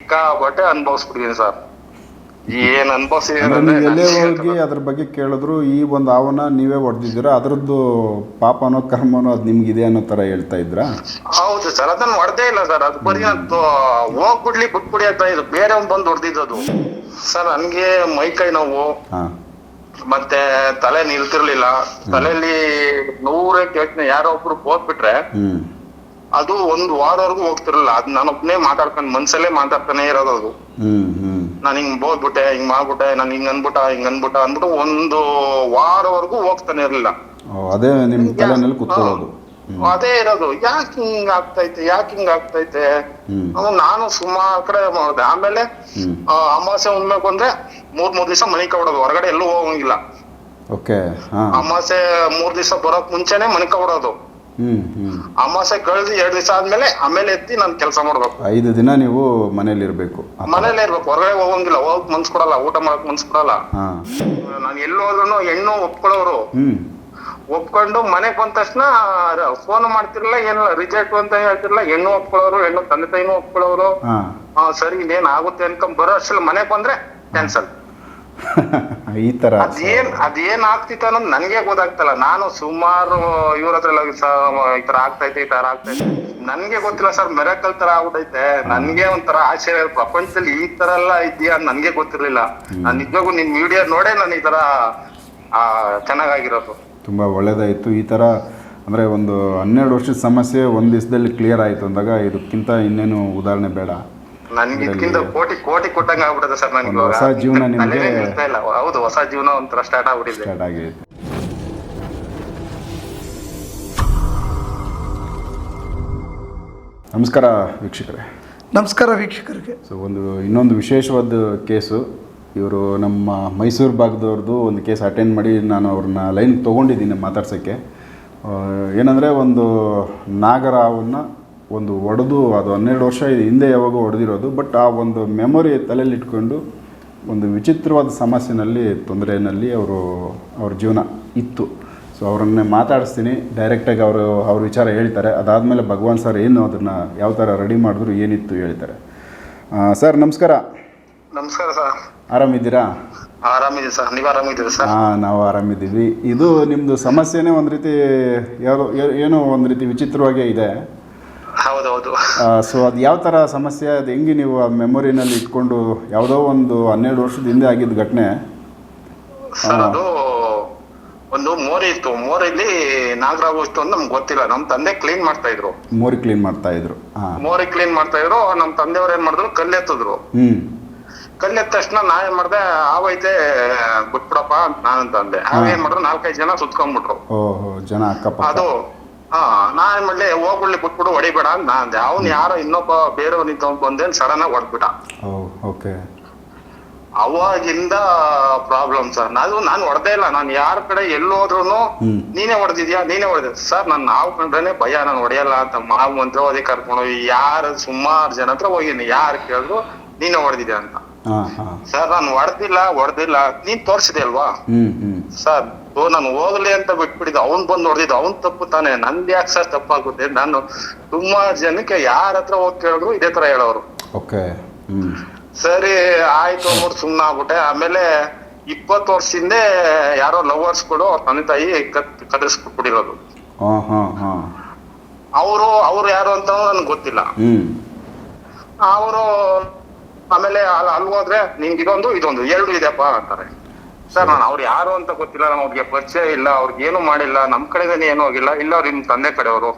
ಸಿಕ್ಕಾಪಟ್ಟೆ ಅನ್ಭವಿಸ್ಬಿಟ್ಟಿದೀನಿ ಸರ್. ಏನ್ ಅಂದ್ರೆ ನೀವು ಎಲ್ಲೇ ಹೋಗಿ ಅದ್ರ ಬಗ್ಗೆ ಕೇಳಿದ್ರು ಈ ಒಂದು ಹಾವನ್ನ ನೀವೇ ಹೊಡೆದಿದ್ದೀರಾ ಅದರದ್ದು ಪಾಪನೋ ಕರ್ಮನೋ ಅದು ನಿಮ್ಗಿದೆ ಅನ್ನೋ ತರ ಹೇಳ್ತಾ ಇದ್ರಾ? ಹೌದು ಸರ್ ಅದನ್ನ ಹೊಡೆದೇ ಇಲ್ಲ ಸರ್. ಅದು ಬರೀ ಅದು ಹೋಗ್ಬಿಡ್ಲಿ ಬಿಟ್ಬಿಡಿ ಅಂತ ಇದು ಬೇರೆ ಒಂದ್ ಬಂದು ಹೊಡೆದಿದ್ದದು. ಸರ್ ನನ್ಗೆ ಮೈ ಕೈ ನೋವು ಹಾಂ. ಮತ್ತೆ ತಲೆ ನಿಲ್ತಿರ್ಲಿಲ್ಲ. ತಲೆಯಲ್ಲಿ ನೂರೇ ಯೋಚನೆ ಯಾರೋ ಒಬ್ರು ಹೋಗ್ಬಿಟ್ರೆ ಹ್ಞೂ ಅದು ಒಂದ್ ವಾರವರೆಗೂ ಹೋಗ್ತಿರಲಿಲ್ಲ ಅದ್ ನಾನೊಬ್ನೇ ಮಾತಾಡ್ಕೊಂಡ್ ಮನ್ಸಲ್ಲೇ ಮಾತಾಡ್ತಾನೆ ಇರೋದು ಅದು. ನಾನು ನಾನ್ ಹಿಂಗ್ ಹೋಗ್ಬಿಟ್ಟೆ ಹಿಂಗ್ ಮಾಡ್ಬಿಟ್ಟೆ ನಾನು ಹಿಂಗ್ ಅನ್ಬಿಟ್ಟ ಹಿಂಗ್ ಅನ್ಬಿಟ್ಟ ಅಂದ್ಬಿಟ್ಟು ಒಂದು ವಾರವರೆಗೂ ಹೋಗ್ತಾನೆ ಇರ್ಲಿಲ್ಲ. ಅದೇ ನಿಮ್ಮ ತಲೆನಲ್ಲಿ ಕುತ್ಕೊಳ್ಳೋದು. ಅದೇ ಇರೋದು. ಯಾಕೆ ಹಿಂಗ್ ಆಗ್ತೈತೆ ಯಾಕೆ ಹಿಂಗ್ ಆಗ್ತೈತೆ? ನಾನು ಸುಮಾರು ಕಡೆ ಮಾಡಿದೆ ಆಮೇಲೆ ಅಮಾವಾಸ್ಯ ಉಣ್ಬೇಕು ಅಂದ್ರೆ ಮೂರ್ ಮೂರ್ ದಿವಸ ಮನೆ ಕಬಿಡೋದು ಹೊರಗಡೆ ಎಲ್ಲೂ ಹೋಗಂಗಿಲ್ಲ. ಅಮಾವಾಸ್ಯ ಮೂರ್ ದಿವಸ ಬರೋಕ್ ಮುಂಚೆನೆ ಮನೆ ಕೊಡೋದು ಅಮಾವಾಸ್ಯೆ ಕಳೆದು ಎರಡು ದಿವಸ ಆದ್ಮೇಲೆ ಆಮೇಲೆ ಎತ್ತಿ ನಾನು ಕೆಲಸ ಮಾಡ್ಬೇಕು. ಐದು ದಿನ ನೀವು ಮನೇಲಿ ಇರಬೇಕು. ಮನೇಲೆ ಇರ್ಬೇಕು. ಹೊರಗಡೆ ಹೋಗಂಗಿಲ್ಲ. ಹೋಗಕ್ ಮನ್ಸ್ ಕೊಡಲ್ಲ. ಊಟ ಮಾಡಕ್ ಮನ್ಸ್ ಕೊಡಲ್ಲ. ನಾನು ಎಲ್ಲಿ ಹೋದ್ರು ಹೆಣ್ಣು ಒಪ್ಕೊಳ್ಳೋರು. ಒಪ್ಕೊಂಡು ಮನೆಗ್ ಬಂದ ತಕ್ಷಣ ಫೋನ್ ಮಾಡ್ತಿರ್ಲಿಲ್ಲ ಏನಿಲ್ಲ. ರಿಜೆಕ್ಟ್ ಅಂತ ಹೇಳ್ತಿರ್ಲಿಲ್ಲ. ಹೆಣ್ಣು ಒಪ್ಕೊಳ್ಳೋರು ಹೆಣ್ಣು ತಂದೆ ತಾಯಿನೂ ಒಪ್ಕೊಳ್ಳೋರು. ಸರಿ ಇದೇನ್ ಆಗುತ್ತೆ ಅನ್ಕೊಂಡ್ ಬರೋ ಅಷ್ಟ್ರಲ್ಲಿ ಮನೆಗ್ ಬಂದ್ರೆ ಕ್ಯಾನ್ಸಲ್ ಈ ತರ. ಅದೇನ್ ಅದೇನ್ ಆಗ್ತಿತ್ತು ಅನ್ನೋದು ನನ್ಗೆ ಗೊತ್ತಾಗ್ತಲ್ಲ. ನಾನು ಸುಮಾರು ಇವ್ರ ಹತ್ರ ಎಲ್ಲ ಈ ತರ ಆಗ್ತೈತೆ ಈ ತರ ಆಗ್ತೈತೆ ನನ್ಗೆ ಗೊತ್ತಿಲ್ಲ ಸರ್ ಮೆರಕಲ್ ತರ ಆಗ್ಬಿಟ್ಟೈತೆ. ನನ್ಗೆ ಒಂಥರ ಆಶ್ಚರ್ಯ ಪ್ರಪಂಚದಲ್ಲಿ ಈ ತರ ಎಲ್ಲ ಇದೆಯಾ ನನ್ಗೆ ಗೊತ್ತಿರ್ಲಿಲ್ಲ. ನಾನ್ ನಿಜವಾಗೂ ನಿಮ್ ವಿಡಿಯೋ ನೋಡೇ ನಾನು ಈ ತರ ಆ ಚೆನ್ನಾಗಾಗಿರೋದು. ತುಂಬ ಒಳ್ಳೇದಾಯಿತು. ಈ ಥರ ಅಂದರೆ ಒಂದು ಹನ್ನೆರಡು ವರ್ಷದ ಸಮಸ್ಯೆ ಒಂದು ದಿವಸದಲ್ಲಿ ಕ್ಲಿಯರ್ ಆಯಿತು ಅಂದಾಗ ಇದಕ್ಕಿಂತ ಇನ್ನೇನು ಉದಾಹರಣೆ ಬೇಡ. ನನ್ಗೆ ಇದಕ್ಕಿಂತ ಕೋಟಿ ಕೋಟಿ ಕೊಟ್ಟಂಗ ಆಗ್ಬಿಟ್ಟಿದೆ ಸರ್ ನನ್ಗೆ ಹೊಸ ಜೀವನ ನಿಮಗೆ ಇಲ್ಲ. ಹೌದು ಹೊಸ ಜೀವನ ಒಂಥರ ಸ್ಟಾರ್ಟ್ ಆಗ್ಬಿಟ್ಟಿದೆ. ಸ್ಟಾರ್ಟ್ ಆಗಿದೆ ನಮಸ್ಕಾರ ವೀಕ್ಷಕರೇ. ನಮಸ್ಕಾರ ವೀಕ್ಷಕರಿಗೆ. ಸೊ ಒಂದು ಇನ್ನೊಂದು ವಿಶೇಷವಾದ ಕೇಸು. ಇವರು ನಮ್ಮ ಮೈಸೂರು ಭಾಗದವ್ರದ್ದು ಒಂದು ಕೇಸ್ ಅಟೆಂಡ್ ಮಾಡಿ ನಾನು ಅವ್ರನ್ನ ಲೈನ್ ತೊಗೊಂಡಿದ್ದೀನಿ ಮಾತಾಡ್ಸೋಕ್ಕೆ. ಏನಂದರೆ ಒಂದು ನಾಗರಾವನ್ನು ಒಂದು ಒಡೆದು ಅದು ಹನ್ನೆರಡು ವರ್ಷ ಇದು ಹಿಂದೆ ಯಾವಾಗ ಹೊಡೆದಿರೋದು ಬಟ್ ಆ ಒಂದು ಮೆಮೊರಿ ತಲೆಯಲ್ಲಿ ಇಟ್ಕೊಂಡು ಒಂದು ವಿಚಿತ್ರವಾದ ಸಮಸ್ಯೆನಲ್ಲಿ ತೊಂದರೆಯಲ್ಲಿ ಅವರು ಅವ್ರ ಜೀವನ ಇತ್ತು. ಸೊ ಅವರನ್ನೇ ಮಾತಾಡಿಸ್ತೀನಿ. ಡೈರೆಕ್ಟಾಗಿ ಅವರು ಅವ್ರ ವಿಚಾರ ಹೇಳ್ತಾರೆ. ಅದಾದಮೇಲೆ ಭಗವಾನ್ ಸರ್ ಏನು ಅದನ್ನು ಯಾವ ಥರ ರೆಡಿ ಮಾಡಿದ್ರು ಏನಿತ್ತು ಹೇಳ್ತಾರೆ. ಸರ್ ನಮಸ್ಕಾರ. ನಮಸ್ಕಾರ ಸರ್ ಆರಾಮಿದ್ದೀರಾ? ಆರಾಮಿದೆ ಸರ್ ನೀವು ಆರಾಮಿದ್ದೀರಾ ಸರ್ ಹಾಂ ನಾವು ಆರಾಮಿದ್ದೀವಿ. ಇದು ನಿಮ್ಮದು ಸಮಸ್ಯೆನೇ ಒಂದು ರೀತಿ ಯಾವುದೋ ಏನೋ ಒಂದು ರೀತಿ ವಿಚಿತ್ರವಾಗೇ ಇದೆ. ಹೌದೌದು. ಸೊ ಅದು ಯಾವ ಥರ ಸಮಸ್ಯೆ ಅದು ಹೆಂಗೆ ನೀವು ಆ ಮೆಮೊರಿನಲ್ಲಿ ಇಟ್ಕೊಂಡು ಯಾವುದೋ ಒಂದು ಹನ್ನೆರಡು ವರ್ಷದ ಹಿಂದೆ ಆಗಿದ್ದ ಘಟನೆ? ಸರ್ ಅದು ಒಂದು ಮೋರಿ ಇತ್ತು. ಮೋರಿಲಿ ನಾಗರಾವು ಇತ್ತು ಅಂತ ನಮ್ಗೆ ಗೊತ್ತಿಲ್ಲ. ನಮ್ ತಂದೆ ಕ್ಲೀನ್ ಮಾಡ್ತಾ ಇದ್ರು. ಮೋರಿ ಕ್ಲೀನ್ ಮಾಡ್ತಾ ಇದ್ರು. ಹಾಂ ಮೋರಿ ಕ್ಲೀನ್ ಮಾಡ್ತಾ ಇದ್ರು. ನಮ್ ತಂದೆಯವ್ರು ಏನ್ ಮಾಡಿದ್ರು? ಕಲ್ಲೆತ್ತಿದ್ರು ಹ್ಞೂ ಕಲ್ಲೆತ್ತ ತಕ್ಷಣ ನಾ ಏನ್ ಮಾಡ್ದೆ ಆವೈತೆ ಬಿಟ್ಬಿಡಪ್ಪ ನಾನು ತಂದೆ. ಅಂದೆ ಅವ ಏನ್ ಮಾಡಿದ್ರು? ನಾಲ್ಕೈದು ಜನ ಸುತ್ಕೊಂಡ್ಬಿಟ್ರು. ಓಹೋ ಜನ ಅಕ್ಕಪಕ್ಕ. ಅದು ಹಾ ಮಾಡ್ಲೆ ಹೋಗ್ಬಿಡ್ಲಿ ಬಿಟ್ಬಿಡು ಹೊಡಿಬೇಡ ಅಂತ ನಾ ಅಂದೆ. ಅವ್ನ್ ಯಾರೋ ಇನ್ನೊಬ್ಬ ಬೇರೆಯವ್ರು ನಿಂತ ಬಂದೇನ್ ಸಡನ್ ಆಗಿ ಹೊಡ್ಬಿಟ್ಟ ಓ ಓಕೆ. ಅವಾಗಿಂದ ಪ್ರಾಬ್ಲಮ್ ಸರ್ ನಾನು ನಾನು ಹೊಡೆದೇ ಇಲ್ಲ. ನಾನು ಯಾರ ಕಡೆ ಎಲ್ಲಿ ಹೋದ್ರು ಹ್ಮ್. ನೀನೇ ಹೊಡೆದಿದ್ಯಾ? ನೀನೇ ಹೊಡೆದ. ಸರ್ ನಾನು ನಾವು ಕಂಡ್ರೇನೆ ಭಯ ನಾನು ಹೊಡೆಯಲ್ಲ ಅಂತ ಮಾವು ಅದೇ ಕರ್ಕೊಂಡು ಹೋಗಿ ಯಾರು ಸುಮಾರು ಜನ ಹತ್ರ ಹೋಗಿನಿ. ಯಾರು ಕೇಳಿದ್ರು ನೀನೇ ಹೊಡೆದಿದ್ಯಾ ಅಂತ. ಹಾಂ ಹಾಂ. ಸರ್ ನಾನು ಹೊಡೆದಿಲ್ಲ ಹೊಡೆದಿಲ್ಲ. ನೀನ್ ತೋರ್ಸಿದೆ ಅಲ್ವಾ? ಹ್ಞೂ ಹ್ಞೂ ಸರ್ ಓ ನಾನು ಹೋಗ್ಲಿ ಅಂತ ಬಿಟ್ಬಿಟ್ಟಿದ್ದು. ಅವ್ನ್ ಬಂದು ನೋಡಿದ್ದು ಅವ್ನ್ ತಪ್ಪು ತಾನೆ. ನಂದ್ ಯಾಕೆ ಸರ್ ತಪ್ಪಾಗುತ್ತೆ? ನಾನು ತುಂಬಾ ಜನಕ್ಕೆ ಯಾರ ಹತ್ರ ಹೋಗಿ ಕೇಳಿದ್ರು ಇದೇ ತರ ಹೇಳೋರು. ಓಕೆ. ಸರಿ ಆಯ್ತು ಅಂದ್ಬಿಟ್ಟು ಸುಮ್ನ ಆಗ್ಬಿಟ್ಟೆ. ಆಮೇಲೆ ಇಪ್ಪತ್ತು ಹಿಂದೆ ಯಾರೋ ಲವರ್ಸ್ಗಳು ಅವ್ರ ತಂದೆ ತಾಯಿ ಕದರ್ಸ್ಬಿಟ್ಬಿಟ್ಟಿರೋದು ಅವರು ಅವ್ರು ಯಾರು ಅಂತ ನನ್ಗೆ ಗೊತ್ತಿಲ್ಲ. ಅವರು ಆಮೇಲೆ ಅಲ್ ಅಲ್ಲಿ ಹೋದ್ರೆ ನಿಂಗೆ ಇದೊಂದು ಇದೊಂದು ಎರಡು ಇದೆಯಪ್ಪ ಅಂತಾರೆ. ಸರ್ ನಾನು ಅವ್ರು ಯಾರು ಅಂತ ಗೊತ್ತಿಲ್ಲ ನಾನು ಅವ್ರಿಗೆ ಪರಿಚಯ ಇಲ್ಲ ಅವ್ರಿಗೆ ಏನು ಮಾಡಿಲ್ಲ ನಮ್ ಕಡೆದೇನೆ ಏನು ಆಗಿಲ್ಲ ಇಲ್ಲ ಅವ್ರ ನಿಮ್ ತಂದೆ ಕಡೆಯವರು.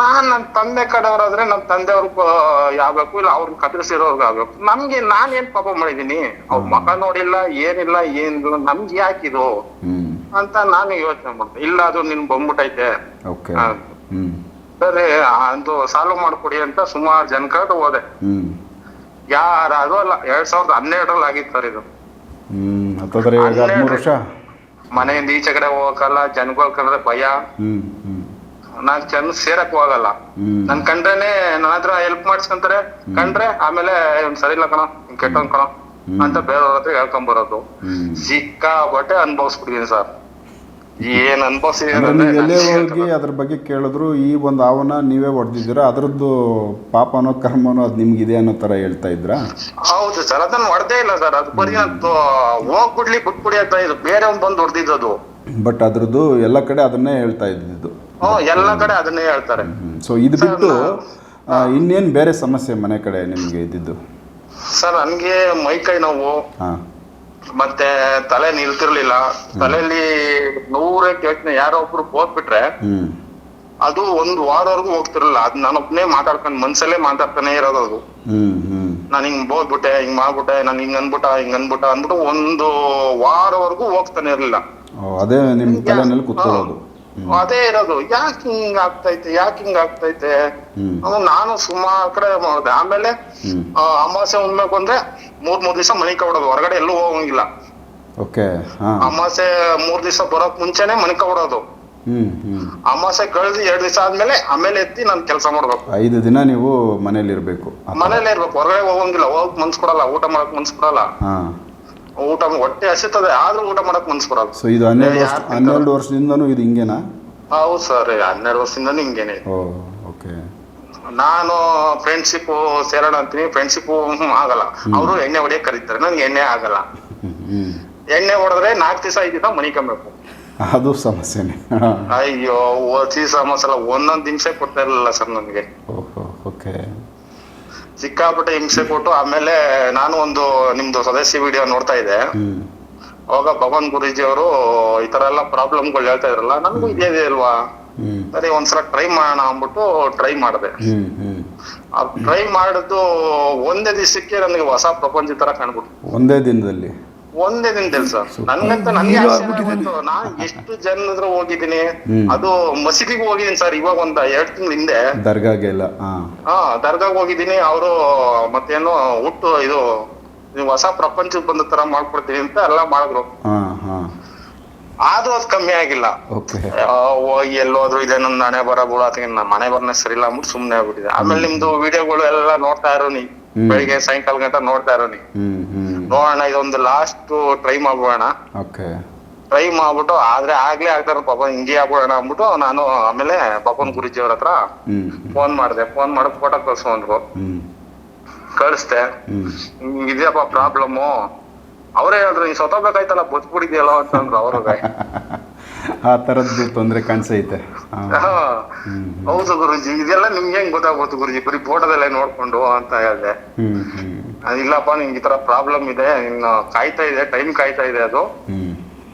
ನಾನ್ ನನ್ ತಂದೆ ಕಡೆಯವ್ರಾದ್ರೆ ನಮ್ ತಂದೆಯವ್ರಿಗೆ ಆಗ್ಬೇಕು ಇಲ್ಲ ಅವ್ರನ್ನ ಕದರಿಸಿರೋರ್ಗೆ ಆಗ್ಬೇಕು. ನಮ್ಗೆ ನಾನ್ ಏನ್ ಪಾಪ ಮಾಡಿದೀನಿ ಅವ್ರ ಮಕ ನೋಡಿಲ್ಲ ಏನಿಲ್ಲ ಏನ್ ನಮ್ಗೆ ಯಾಕಿದು? ಅಂತ ನಾನು ಯೋಚನೆ ಮಾಡ್ತೇನೆ ಇಲ್ಲ ಅದು ನಿನ್ ಬಂದ್ಬಿಟ್ಟೈತೆ ಓಕೆ. ಹಾ. ಹ್ಞೂ ಸರಿ ಅದು ಸಾಲ್ವ್ ಮಾಡ್ಕೊಡಿ ಅಂತ ಸುಮಾರು ಜನ ಕಡೆ ಹೋದೆ. ಯಾರು ಅದು ಅಲ್ಲ ಎರಡ್ ಸಾವಿರದ ಹನ್ನೆರಡರಲ್ಲಿ ಆಗಿತ್ತು ಸರ್ ಇದು. ಇವಾಗ ಹದಿಮೂರು ವರ್ಷ? ಮನೆಯಿಂದ ಈಚೆ ಕಡೆ ಹೋಗಕ್ಕಲ್ಲ ಜನಗಳ ಕಂಡ್ರೆ ಭಯ. ಜನ ನಾನ್ ಚೆನ್ನ ಸೇರಕ್ ಹೋಗಲ್ಲ ನನ್ ಕಂಡ್ರೇನೆ ನನ್ನ ಹತ್ರ ಹೆಲ್ಪ್ ಮಾಡ್ಸ್ಕೊಂತಾರೆ. ಕಂಡ್ರೆ ಆಮೇಲೆ ಇವ್ನ್ ಸರಿ ಇಲ್ಲ ಕಣ ಕೆಟ್ಟ ಕಣ ಅಂತ ಬೇರೆಯವ್ರ ಹತ್ರ ಹೇಳ್ಕೊಂಡ್ ಬರೋದು. ಸಿಕ್ಕಾಪಟ್ಟೆ ಅನ್ಭವಿಸ್ಬಿಟ್ಟಿದೀನಿ ಸರ್. ಏನ್ ಅನ್ಭವಿಸಿ ನೀವು ಎಲ್ಲೇ ಹೋಗಿ ಅದ್ರ ಬಗ್ಗೆ ಕೇಳಿದ್ರು ಈ ಒಂದು ಆವನ ನೀವೇ ಹೊಡೆದಿದ್ದೀರಾ? ಅದರದ್ದು ಪಾಪನೋ ಕರ್ಮನೋ ಅದು ನಿಮ್ಗಿದೆ ಅನ್ನೋ ತರ ಹೇಳ್ತಾ ಇದ್ರ? ಹೌದು ಸರ್ ಅದನ್ನ ಹೊಡೆದೇ ಇಲ್ಲ ಸರ್. ಅದು ಬರೀ ಅದು ಹೋಗ್ಬಿಡ್ಲಿ ಬಿಟ್ಬಿಡಿ ಅಂತ ಇದು ಬೇರೆ ಒಂದು ಬಂದು ಅದು. ಬಟ್ ಅದ್ರದ್ದು ಎಲ್ಲ ಕಡೆ ಅದನ್ನೇ ಹೇಳ್ತಾ ಇದ್ದಿದ್ದು. ಎಲ್ಲಾ ಕಡೆ ಅದನ್ನೇ ಹೇಳ್ತಾರೆ. ಸೊ ಇದು ಬಿಟ್ಟು ಇನ್ನೇನು ಬೇರೆ ಸಮಸ್ಯೆ ಮನೆ ಕಡೆ ನಿಮಗೆ ಇದ್ದಿದ್ದು? ಸರ್ ನನ್ಗೆ ಮೈ ಕೈ ನೋವು ಹಾಂ. ಮತ್ತೆ ತಲೆ ನಿಲ್ತಿರ್ಲಿಲ್ಲ. ತಲೆಯಲ್ಲಿ ನೂರೇ ಯೋಚನೆ ಯಾರೋ ಒಬ್ರು ಹೋಗ್ಬಿಟ್ರೆ ಅದು ಒಂದ್ ವಾರವರೆಗೂ ಹೋಗ್ತಿರ್ಲಿಲ್ಲ. ಅದ್ ನಾನೊಬ್ನೇ ಮಾತಾಡ್ಕೊಂಡ್ ಮನ್ಸಲ್ಲೇ ಮಾತಾಡ್ತಾನೆ ಇರೋದು ಅದು. ನಾನು ಹಿಂಗ್ ಹೋಗ್ಬಿಟ್ಟೆ ಹಿಂಗ್ ಮಾಡ್ಬಿಟ್ಟೆ ನಾನು ಹಿಂಗ್ ಅನ್ಬಿಟ್ಟ ಹಿಂಗ್ ಅನ್ಬಿಟ್ಟ ಅಂದ್ಬಿಟ್ಟು ಒಂದು ವಾರವರೆಗೂ ಹೋಗ್ತಾನೆ ಇರ್ಲಿಲ್ಲ. ಅದೇ ನಿಮ್ಮ ತಲೆನಲ್ಲಿ ಕುತ್ಕೊಳ್ಳೋದು. ಅದೇ ಇರೋದು ಯಾಕೆ ಹಿಂಗ್ ಆಗ್ತೈತೆ ಯಾಕೆ ಹಿಂಗ್ ಆಗ್ತೈತೆ. ನಾನು ಸುಮಾರು ಕಡೆ ಮಾಡಿದೆ ಆಮೇಲೆ ಅಮಾವಾಸ್ಯ ಉಣ್ಬೇಕು ಅಂದ್ರೆ ಮೂರ್ ಮೂರ್ ದಿವಸ ಮನೆ ಕಬಡೋದು ಹೊರಗಡೆ ಎಲ್ಲೂ ಹೋಗಂಗಿಲ್ಲ. ಓಕೆ ಅಮಾವಾಸ್ಯೆ ಮೂರ್ ದಿವಸ ಬರೋಕ್ ಮುಂಚೆನೆ ಮನೆ ಕಬಡೋದು ಅಮಾವಾಸ್ಯೆ ಕಳೆದು ಎರಡ್ ದಿವಸ ಆದ್ಮೇಲೆ ಆಮೇಲೆ ಎತ್ತಿ ನಾನು ಕೆಲಸ ಮಾಡ್ಬೇಕು. ಐದು ದಿನ ನೀವು ಮನೇಲಿ ಇರ್ಬೇಕು ಮನೇಲೆ ಇರ್ಬೇಕು. ಹೊರಗಡೆ ಹೋಗಂಗಿಲ್ಲ. ಹೋಗಕ್ ಮನ್ಸ್ ಕೊಡಲ್ಲ. ಊಟ ಮಾಡಕ್ ಮನ್ಸ್ ಕೊಡಲ್ಲ. ಊಟ ಹೊಟ್ಟೆ ಹಸಿತದೆ ಆದ್ರೂ ಊಟ ಮಾಡಕ್ ಮನ್ಸ್ ಬರಲ್ಲ. ಸೊ ಇದು ಹನ್ನೆರಡು ವರ್ಷ ಹನ್ನೆರಡು ವರ್ಷದಿಂದನೂ ಇದು ಹಿಂಗೇನಾ? ಹೌದು ಸರ್ ಹನ್ನೆರಡು ವರ್ಷದಿಂದ ಹಿಂಗೇನೆ. ಓ ಓಕೆ ನಾನು ಫ್ರೆಂಡ್ಶಿಪ್ ಸೇರೋಣ ಅಂತೀನಿ ಫ್ರೆಂಡ್ಶಿಪ್ ಆಗಲ್ಲ. ಅವರು ಎಣ್ಣೆ ಹೊಡಿಯಕ್ ಕರೀತಾರೆ ನನ್ಗೆ ಎಣ್ಣೆ ಆಗಲ್ಲ. ಎಣ್ಣೆ ಹೊಡೆದ್ರೆ ನಾಲ್ಕು ದಿವಸ ಐದು ದಿವಸ ಮಣಿಕಬೇಕು ಅದು ಸಮಸ್ಯೆನೆ. ಅಯ್ಯೋ ಸಿ ಸಮಸ್ಯೆ ಒಂದೊಂದ್ ನಿಮಿಷ ಕೊಡ್ತಾ ಇರಲಿಲ್ಲ ಸರ್ ನನ್ಗೆ ಸಿಕ್ಕಾಪಟ್ಟೆ ಹಿಂಸೆ ಕೊಟ್ಟು ಆಮೇಲೆ ನಾನು ಒಂದು ನಿಮ್ದು ಸದಸ್ಯ ವಿಡಿಯೋ ನೋಡ್ತಾ ಇದ್ದೆ. ಅವಾಗ ಭಗವಾನ್ ಗುರೂಜಿ ಅವರು ಈ ತರ ಎಲ್ಲ ಪ್ರಾಬ್ಲಮ್ಗಳು ಹೇಳ್ತಾ ಇದ್ರಲ್ಲ ನನಗೂ ಇದೇ ಇದೆ ಅಲ್ವಾ? ಸರಿ ಒಂದ್ಸಲ ಟ್ರೈ ಮಾಡೋಣ ಅಂದ್ಬಿಟ್ಟು ಟ್ರೈ ಮಾಡಿದೆ. ಆ ಟ್ರೈ ಮಾಡಿದ್ದು ಒಂದೇ ದಿವಸಕ್ಕೆ ನನಗೆ ಹೊಸ ಪ್ರಪಂಚ ತರ ಕಾಣ್ಬಿಟ್ಟು ಒಂದೇ ದಿನದಲ್ಲಿ. ಒಂದೇ ದಿನದಲ್ಲಿ ಸರ್ ನನ್ಗಂತ ನನ್ಗೆ ನಾ ಆಶ್ಚರ್ಯ ಆಗೋಯ್ತು. ನಾನ್ ಎಷ್ಟು ಜನದ್ರ ಹೋಗಿದ್ದೀನಿ? ಅದು ಮಸೀದಿಗೆ ಹೋಗಿದ್ದೀನಿ ಸರ್ ಇವಾಗ ಒಂದ್ ಎರಡ್ ತಿಂಗಳ ಹಿಂದೆ. ದರ್ಗಾಗೆಲ್ಲ ಹಾಂ ಹಾ ದರ್ಗಾಗ್ ಹೋಗಿದ್ದೀನಿ. ಅವರು ಮತ್ತೇನು ಹುಟ್ಟು ಇದು ನೀವು ಹೊಸ ಪ್ರಪಂಚಕ್ಕೆ ಬಂದ ತರ ಮಾಡ್ಕೊಡ್ತೀನಿ ಅಂತ ಎಲ್ಲ ಮಾಡಿದ್ರು. ಹಾಂ ಹಾಂ. ಆದ್ರೂ ಅದು ಕಮ್ಮಿ ಆಗಿಲ್ಲ. ಓಕೆ. ಆ, ಹೋಗಿ ಎಲ್ಲೋದ್ರು ಇದೆ ನನ್ನ ಮನೆ ಬರ ಬಿಡ ನನ್ನ ಮನೆ ಬರ್ನ ಸರಿ ಇಲ್ಲ ಅಂದ್ಬಿಟ್ಟು ಸುಮ್ನೆ ಆಗ್ಬಿಟ್ಟಿದೆ. ಆಮೇಲೆ ನಿಮ್ದು ವಿಡಿಯೋಗಳು ಎಲ್ಲ ನೋಡ್ತಾ ಇರೋನಿ. ಬೆಳಿಗ್ಗೆ ಸಾಯಂಕಾಲ ಗಂಟ ನೋಡ್ತಾ ಇರೋನಿ ನೋಡೋಣ ಇದೊಂದು ಲಾಸ್ಟ್ ಟ್ರೈ ಮಾಡ್ಬೋಣ ಓಕೆ ಟ್ರೈ ಮಾಡ್ಬಿಟ್ಟು ಆದ್ರೆ ಆಗ್ಲೇ ಆಗ್ತಾರ ಪಾಪ ಹಿಂಗೆ ಆಗ್ಬಿಡೋಣ ಅಂದ್ಬಿಟ್ಟು ನಾನು ಆಮೇಲೆ ಪಾಪನ್ ಗುರುಜಿ ಅವ್ರ ಹತ್ರ ಫೋನ್ ಮಾಡಿದೆ. ಫೋನ್ ಮಾಡಿ ಫೋಟೋ ಕಳ್ಸು ಅಂದ್ರು ಕಳಿಸ್ದೆ. ಇದೆಯಪ್ಪ ಪ್ರಾಬ್ಲಮ್ಮು ಅವರೇ ಹೇಳಿದ್ರು ನೀನ್ ಸೊತ್ತಬೇಕಾಯ್ತಲ್ಲ ಬದುಕ್ಬಿಡಿದ್ಯಲ್ಲ ಅಂತಂದ್ರು ಅವ್ರಿಗೆ ಆ ತರದ್ದು ತೊಂದರೆ ಕಾಣಿಸೈತೆ. ಹೌದು ಗುರುಜಿ ಇದೆಲ್ಲ ನಿಮ್ಗೆ ಹೆಂಗ್ ಗೊತ್ತಾಗ್ಬೋದು ಗುರುಜಿ? ಬರೀ ಫೋಟೋದಲ್ಲೇ ನೋಡ್ಕೊಂಡು ಅಂತ ಹೇಳ್ದೆ. ಇಲ್ಲಪ್ಪ ನಿಂಗೆ ಈ ತರ ಪ್ರಾಬ್ಲಮ್ ಇದೆ. ಇನ್ನು ಕಾಯ್ತಾ ಇದೆ ಟೈಮ್ ಕಾಯ್ತಾ ಇದೆ ಅದು.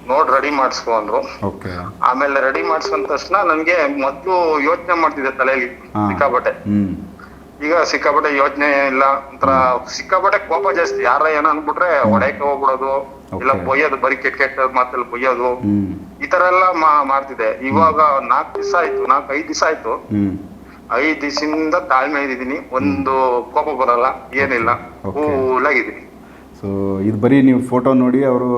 ನೋಡ್ ರೆಡಿ ಮಾಡಿಸ್ಕೊ ಅಂದ್ರು. ಓಕೆ. ಆಮೇಲೆ ರೆಡಿ ಮಾಡಿಸ್ಕೊಂಡ ತಕ್ಷಣ ನನ್ಗೆ ಮೊದ್ಲು ಯೋಚನೆ ಮಾಡ್ತಿದ್ದೆ ತಲೆಯಲ್ಲಿ ಹಾಂ. ಸಿಕ್ಕಾಪಟ್ಟೆ. ಈಗ ಸಿಕ್ಕಾಪಟ್ಟೆ ಯೋಚನೆ ಇಲ್ಲ ಒಂಥರ ಸಿಕ್ಕಾಪಟ್ಟೆ ಕೋಪ ಜಾಸ್ತಿ. ಯಾರ ಏನೋ ಅನ್ಬಿಟ್ರೆ ಹೊಡೆಯಕ್ಕೆ ಹೋಗ್ಬಿಡೋದು ಇಲ್ಲ ಬೊಯ್ಯೋದು ಬರಿ ಕೆಟ್ಟ ಕೆಟ್ಟ ಮಾತಲ್ಲಿ ಬೊಯ್ಯೋದು. ಈ ತರ ಎಲ್ಲ ಮಾ- ಮಾಡ್ತಿದ್ದೆ. ಇವಾಗ ನಾಲ್ಕು ದಿವಸ ಆಯ್ತು ನಾಲ್ಕು ಐದ್ ದಿವಸ ಆಯ್ತು. ಐದ್ ದಿವಸದಿಂದ ತಾಳ್ಮೆ ಇದ್ದೀನಿ. ಒಂದು ಕೋಪ ಬರಲ್ಲ ಏನಿಲ್ಲ. Okay. ಕೂಲ್ ಆಗಿದ್ದೀನಿ ಸೊ ಇದು ಬರೀ ನೀವು ಫೋಟೋ ನೋಡಿ ಅವರು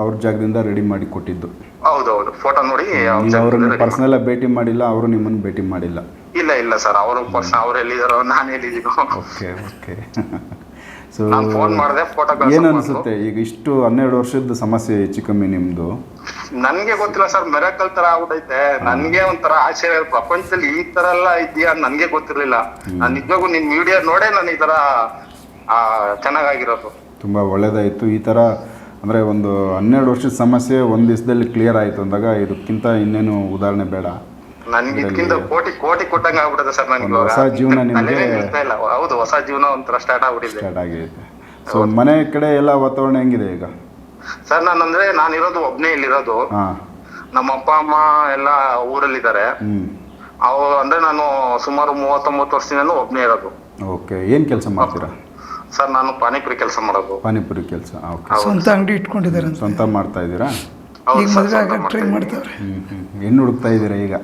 ಅವ್ರ ಜಾಗದಿಂದ ರೆಡಿ ಮಾಡಿ ಕೊಟ್ಟಿದ್ದು. ಹೌದೌದು. ಫೋಟೋ ನೋಡಿ ಅವ್ರನ್ನ ಪರ್ಸನಲ್ ಭೇಟಿ ಮಾಡಿಲ್ಲ ಅವರು ನಿಮ್ಮನ್ನು ಭೇಟಿ ಮಾಡಿಲ್ಲ. ಇಲ್ಲ ಇಲ್ಲ ಸರ್. ಅವರು ಪರ್ಸನ್ ಅವ್ರು ಎಲ್ಲಿದ್ದಾರೋ ನಾನು ಎಲ್ಲಿದ್ದೀನೋ ಓಕೆ ಓಕೆ. ಸೊ ನಾನು ಫೋನ್ ಮಾಡಿದೆ ಫೋಟೋ ಏನು ಅನಿಸುತ್ತೆ? ಈಗ ಇಷ್ಟು ಹನ್ನೆರಡು ವರ್ಷದ ಸಮಸ್ಯೆ ಹೆಚ್ಚು ಕಮ್ಮಿ ನಿಮ್ಮದು ನನ್ಗೆ ಗೊತ್ತಿಲ್ಲ ಸರ್ ಮೆರಕಲ್ ತರ ಆಗ್ಬಿಟ್ಟೈತೆ ನನ್ಗೆ ಒಂಥರ ಆಶ್ಚರ್ಯ. ಪ್ರಪಂಚದಲ್ಲಿ ಈ ತರ ಎಲ್ಲ ಇದೆಯಾ ನನಗೆ ಗೊತ್ತಿರ್ಲಿಲ್ಲ. ನಾನು ನಿಜವಾಗೂ ನಿಮ್ ವಿಡಿಯೋ ನೋಡೇ ನಾನು ಈ ತರ ಚೆನ್ನಾಗಾಗಿರೋದು. ತುಂಬ ಒಳ್ಳೇದಾಯಿತು. ಈ ತರ ಅಂದ್ರೆ ಒಂದು ಹನ್ನೆರಡು ವರ್ಷದ ಸಮಸ್ಯೆ ಒಂದು ದಿವಸದಲ್ಲಿ ಕ್ಲಿಯರ್ ಆಯಿತು ಅಂದಾಗ ಇದಕ್ಕಿಂತ ಇನ್ನೇನು ಉದಾಹರಣೆ ಬೇಡ. ನನ್ಗೆ ಇದಕ್ಕಿಂತ ಕೋಟಿ ಕೋಟಿ ಕೊಟ್ಟಂಗ ಆಗ್ಬಿಡುತ್ತೆ ಸರ್ ನನ್ಗೆ ಇವಾಗ. ಹೊಸ ಜೀವನ ನಿಮ್ಗೆ- ತಲೆನೇ ನಿಲ್ತಾ ಇಲ್ಲ. ಹೌದು ಹೊಸ ಜೀವನ ಒಂಥರ ಸ್ಟಾರ್ಟ್ ಆಗ್ಬಿಟ್ಟಿದೆ. ಸ್ಟಾರ್ಟ್ ಆಗೈತೆ ಸೊ ಮನೆ ಕಡೆ ಎಲ್ಲ ವಾತಾವರಣ ಹೆಂಗಿದೆ ಈಗ? ಸರ್ ನಾನಂದ್ರೆ ನಾನು ಇರೋದು ಒಬ್ನೇ ಇಲ್ಲಿರೋದು. ಹಾಂ. ನಮ್ಮ ಅಪ್ಪ ಅಮ್ಮ ಎಲ್ಲ ಊರಲ್ಲಿದ್ದಾರೆ. ಹ್ಮ್. ಅವು ಅಂದ್ರೆ ನಾನು ಸುಮಾರು ಮೂವತ್ತೊಂಬತ್ತು ವರ್ಷದಿಂದನೂ ಒಬ್ನೇ ಇರೋದು. ಓಕೆ ಏನು ಕೆಲಸ ಮಾಡ್ತೀರಾ? ಸರ್ ನಾನು ಪಾನಿಪುರಿ ಕೆಲಸ ಮಾಡೋದು. ಪಾನಿಪುರಿ ಕೆಲಸ ಓಕೆ. ಸ್ವಂತ ಅಂಗಡಿ ಇಟ್ಕೊಂಡಿದ್ದಾರೆ ಅಂತ. ಸ್ವಂತ ಮಾಡ್ತಾ ಇದ್ದೀರಾ? ಹೌದು ಈಗ ಸರ್, ಮದುವೆ ಸ್ವಂತ ಆಗ ಟ್ರೈ ಮಾಡ್ತಾವ್ರೆ. ಹ್ಮ್ ಹ್ಮ್. ಹೆಣ್ಣು ಹುಡುಕ್ತಾ ಇದ್ದೀರಾ ಈಗ?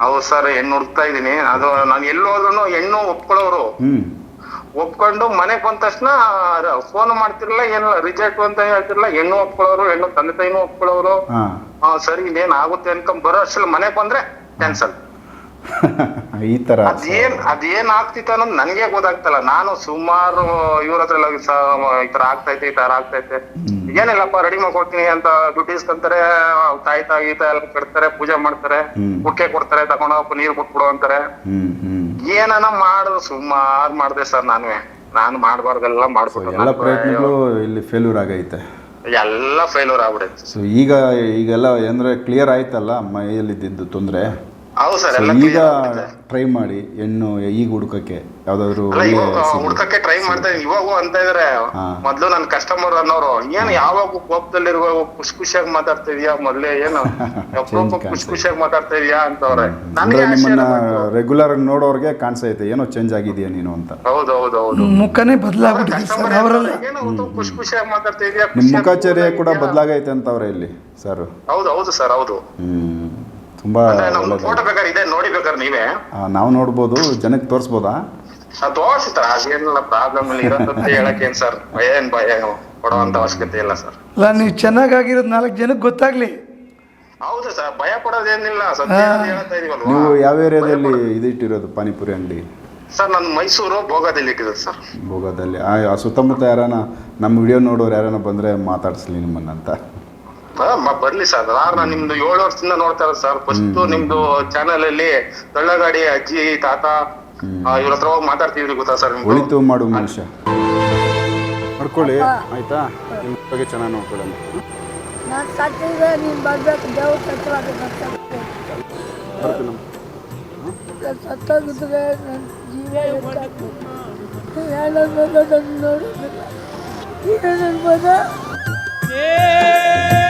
ಹೌದು ಸರ್ ಹೆಣ್ಣು ಹುಡುಕ್ತಾ ಇದೀನಿ ಅದು ನಾನು ಎಲ್ಲೋ ಹೋದ್ರು ಹೆಣ್ಣು ಒಪ್ಕೊಳ್ಳೋರು. ಒಪ್ಕೊಂಡು ಮನೆಗ್ ಬಂದ ತಕ್ಷಣ ಫೋನ್ ಮಾಡ್ತಿರ್ಲಿಲ್ಲ ಏನಿಲ್ಲ ರಿಜೆಕ್ಟ್ ಅಂತ ಹೇಳ್ತಿರ್ಲಿಲ್ಲ ಹೆಣ್ಣು ಒಪ್ಕೊಳ್ಳೋರು ಹೆಣ್ಣು ತಂದೆ ತಾಯಿನೂ ಒಪ್ಕೊಳ್ಳೋರು. ಹಾ. ಸರಿ ಇನ್ನೇನ್ ಆಗುತ್ತೆ ಅನ್ಕೊಂಡ್ ಬರೋ ಅಷ್ಟ್ರಲ್ಲಿ ಮನೆಗ್ ಬಂದ್ರೆ ಕ್ಯಾನ್ಸಲ್ ಈ ತರ ಅದೇನ್ ಅದೇನ್ ಆಗ್ತಿತ್ತು ಅನ್ನೋದು ನನ್ಗೆ ಗೊತ್ತಾಗ್ತಲ್ಲ. ನಾನು ಸುಮಾರು ಇವ್ರ ಹತ್ರ ಎಲ್ಲ ಈ ತರ ಆಗ್ತೈತೆ ಈ ತರ ಆಗ್ತೈತೆ ಏನಿಲ್ಲಪ್ಪ ರೆಡಿ ಮಾಡ್ಕೊಡ್ತೀನಿ ಅಂತ ದುಡ್ಡು ಇಸ್ಕೊಂತಾರೆ ತಾಯಿ ತಾಯಿ ಎಲ್ಲ ಕಟ್ತಾರೆ ಪೂಜೆ ಮಾಡ್ತಾರೆ ಬುಕ್ಕೆ ಕುಕ್ಕೆ ಕೊಡ್ತಾರೆ ತಗೊಂಡೋಗಪ್ಪ ನೀರ್ ಕೊಟ್ಬಿಡು ಅಂತಾರೆ. ಏನನ ಮಾಡುದು ಸುಮಾರ್ ಮಾಡ್ದೆ ಸರ್ ನಾನು ನಾನು ಮಾಡಬಾರ್ದೆಲ್ಲ ಮಾಡ್ಬಿಟ್ಟು ಎಲ್ಲ ಪ್ರಯತ್ನಗಳು ಇಲ್ಲಿ ಫೇಲ್ಯೂರ್ ಆಗೈತೆ. ಎಲ್ಲ ಫೇಲ್ಯೂರ್ ಆಗ್ಬಿಡೈತೆ. ಸೊ ಈಗ ಈಗೆಲ್ಲ ಏನಂದ್ರೆ ಕ್ಲಿಯರ್ ಆಯ್ತಲ್ಲ ಮೈಯಲ್ಲಿದ್ದಿದ್ದು ತೊಂದರೆ? ಹೌದು ಸರ್ ಎಲ್ಲ ಈಗ ಟ್ರೈ ಮಾಡಿ ಹೆಣ್ಣು ಈಗ ಹುಡುಕಕ್ಕೆ. ಯಾವ್ದಾದ್ರು. ಹುಡ್ಕಕ್ಕೆ ಟ್ರೈ ಮಾಡ್ತಾ ಇದ್ದೀನಿ ಇವಾಗೂ ಅಂತ ಇದಾರೆ. ಮೊದ್ಲು ನನ್ನ ಕಸ್ಟಮರ್ ಅನ್ನೋರು ಏನು ಯಾವಾಗ ಕೋಪದಲ್ಲಿರುವ ಖುಷಿ ಖುಷಿಯಾಗಿ ಮಾತಾಡ್ತಾ ಇದೀಯಾ ಮೊದ್ಲೇ? ಏನು? ಖುಷಿ ಖುಷಿಯಾಗಿ ಮಾತಾಡ್ತಾ ಇದೀಯಾ ಅಂತವ್ರೆ ನಿಮ್ಮನ್ನ ರೆಗ್ಯುಲರ್ ನೋಡೋರ್ಗೆ ಕಾಣಿಸೈತೆ. ಏನೋ ಚೇಂಜ್ ಆಗಿದೆಯಾ ನೀನು ಅಂತ. ಹೌದು ಹೌದು ಹೌದು ಮುಖನೇ ಬದಲಾಗ್ಬಿಟ್ಟಿದೆ ಸರ್ ಅವರಲ್ಲಿ. ಖುಷಿ ಖುಷಿಯಾಗಿ ಮಾತಾಡ್ತಾ ಇದೀಯಾ ನಿಮ್ಮ ಮುಖಚರ್ಯ ಕೂಡ ಬದಲಾಗೈತೆ ಬದಲಾಗೈತೆ ಅಂತವ್ರೆ ಇಲ್ಲಿ ಸರ್. ಹೌದು ಹೌದು ಸರ್ ಹೌದು. ಹ್ಮ್. ತುಂಬಾ ನಮ್ದು ಫೋಟೋ ಬೇಕಾದ್ರೆ ಇದೆ ನೋಡಿ ಬೇಕಾದ್ರೆ ನೀವೇ. ನಾವು ನೋಡ್ಬೋದು ಜನಕ್ಕೆ ತೋರಿಸ್ಬೋದಾ? ಅದು ತೋರಿಸ್ತಾರ ಅದೇನಿಲ್ಲ ಪ್ರಾಬ್ಲಮ್ ಇಲ್ಲ ಇರೋದಂತ ಅಂತ ಏನ್ ಸರ್? ಏನ್ ಭಯ ಕೊಡುವಂತ ಅವಶ್ಯಕತೆ ಇಲ್ಲ ಸರ್. ಅಲ್ಲ ನೀವು ಚೆನ್ನಾಗಿರೋದು ನಾಲ್ಕು ಜನಕ್ಕೆ ಗೊತ್ತಾಗ್ಲಿ. ಹೌದು ಸರ್ ಭಯ ಪಡೋದೇನಿಲ್ಲ ಸತ್ಯ ಹೇಳ್ತಾ ಇದೀವಲ್ವಾ? ನೀವು ಯಾವ ಏರಿಯಾದಲ್ಲಿ ಇದಿಟ್ಟಿರೋದು ಪಾನಿಪುರಿ ಅಂಗಡಿ? ಸರ್ ನಾನು ಮೈಸೂರು ಭೋಗದಲ್ಲಿ ಇಟ್ಟಿರೋದು ಸರ್. ಭೋಗದಲ್ಲಿ. ಆ ಆ ಸುತ್ತಮುತ್ತ ಯಾರಾನ ನಮ್ಮ ವಿಡಿಯೋ ನೋಡೋರು ಯಾರಾನ ಬಂದರೆ ಮಾತಾಡಿಸ್ಲಿ ನಿಮ್ಮನ್ನಂತ ಬರ್ಲಿ ಸರ್ ನಾನು ನಿಮ್ದು ಏಳು ವರ್ಷದಿಂದ ನೋಡ್ತಾ ಇರೋದು ಸರ್ ಫಸ್ಟ್ ನಿಮ್ದು ಚಾನೆಲ್ ಅಲ್ಲಿ ತಳ್ಳಗಾಡಿ ಅಜ್ಜಿ ತಾತ ಇವ್ರ ಹತ್ರ ಹೋಗಿ ಮಾತಾಡ್ತಿದ್ರಿ ಗೊತ್ತಾ ಸರ್ ನಿಮ್ಗೆ ಒಳಿತು ಮಾಡು ಮನುಷ್ಯ. ಮಾಡ್ಕೊಳ್ಳಿ ಆಯ್ತಾ? ನಿಮ್ಮ ಬಗ್ಗೆ ಚೆನ್ನಾಗಿ ನೋಡ್ಕೊಳ್ಳೋಣ. ನಾನು ಸತ್ತಿದ್ರೆ ನೀನು ಬರ್ಬೇಕು. ದೇವ್ರ ಸತ್ಯವಾಗಿ ಬರ್ತಾರೆ ಸತ್ತೋಗಿದ್ರೆ ನನ್ನ ಜೀವ ಇರ್ತಾಯಿತ್ತು ಏನನ್ಬೋದು ನನ್ನ ನೋಡೋದಿಲ್ಲ ಏನನ್ಬೋದ ಹಾ